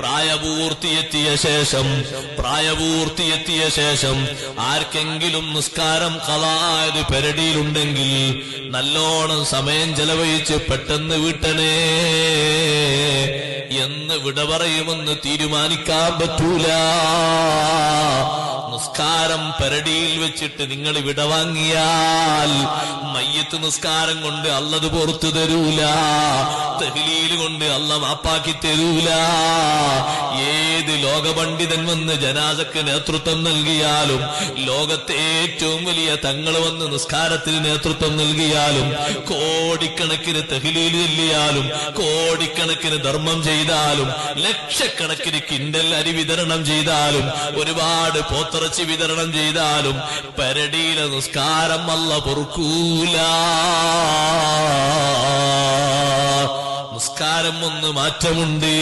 പ്രായപൂർത്തിയെത്തിയ ശേഷം പ്രായപൂർത്തിയെത്തിയ ശേഷം ആർക്കെങ്കിലും നിസ്കാരം കളായത് പെരടിയിലുണ്ടെങ്കിൽ നല്ലോണം സമയം ചെലവഴിച്ച് പെട്ടെന്ന് വിട്ടണേ എന്ന് വിട പറയുമെന്ന് തീരുമാനിക്കാൻ പറ്റൂല. നിസ്കാരം പരടിയിൽ വെച്ചിട്ട് നിങ്ങൾ വിട വാങ്ങിയാൽ മയ്യത്ത് നിസ്കാരം കൊണ്ട് അല്ലത് പുറത്തു തരൂല. തെഹ്ലീൽ കൊണ്ട് അല്ല മാപ്പാക്കി തരൂല. ലോകപണ്ഡിതൻ വന്ന് ജനാസക്ക് നേതൃത്വം നൽകിയാലും ലോകത്തെ ഏറ്റവും വലിയ തങ്ങൾ വന്ന് നിസ്കാരത്തിന് നേതൃത്വം നൽകിയാലും കോടിക്കണക്കിന് തെഹ്ലീൽ ചൊല്ലിയാലും കോടിക്കണക്കിന് ധർമ്മം ചെയ്താലും ലക്ഷക്കണക്കിന് കിൻഡൽ അരി വിതരണം ചെയ്താലും ഒരുപാട് പോത്തിറച്ചി വിതരണം ചെയ്താലും പരടിയിലെ നിസ്കാരം അല്ല പൊറുക്കൂല. നിസ്കാരം ഒന്ന് മാറ്റമുണ്ട്.